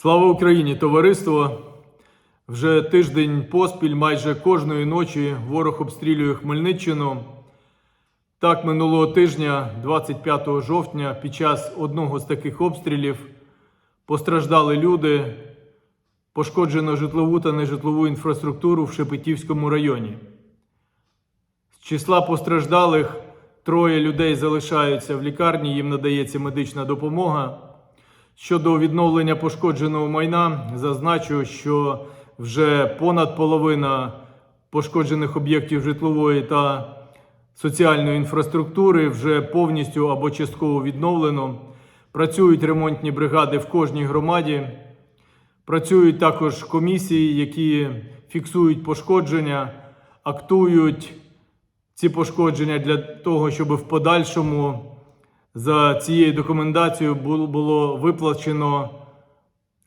Слава Україні, товариство! Вже тиждень поспіль, майже кожної ночі ворог обстрілює Хмельниччину. Так, минулого тижня, 25 жовтня, під час одного з таких обстрілів постраждали люди, пошкоджено житлову та нежитлову інфраструктуру в Шепетівському районі. З числа постраждалих троє людей залишаються в лікарні, їм надається медична допомога. Щодо відновлення пошкодженого майна, зазначу, що вже понад половина пошкоджених об'єктів житлової та соціальної інфраструктури вже повністю або частково відновлено. Працюють ремонтні бригади в кожній громаді. Працюють також комісії, які фіксують пошкодження, актують ці пошкодження для того, щоб в подальшому за цією документацією було, виплачено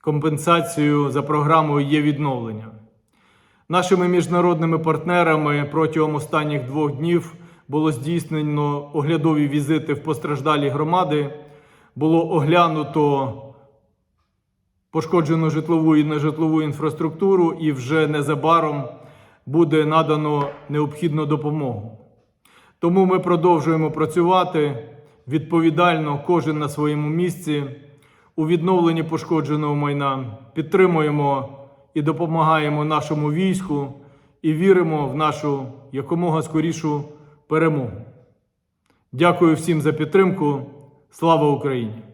компенсацію за програмою є відновлення. Нашими міжнародними партнерами протягом останніх двох днів було здійснено оглядові візити в постраждалі громади, було оглянуто пошкоджену житлову і нежитлову інфраструктуру, і вже незабаром буде надано необхідну допомогу. Тому ми продовжуємо працювати відповідально, кожен на своєму місці у відновленні пошкодженого майна. Підтримуємо і допомагаємо нашому війську і віримо в нашу якомога скорішу перемогу. Дякую всім за підтримку. Слава Україні!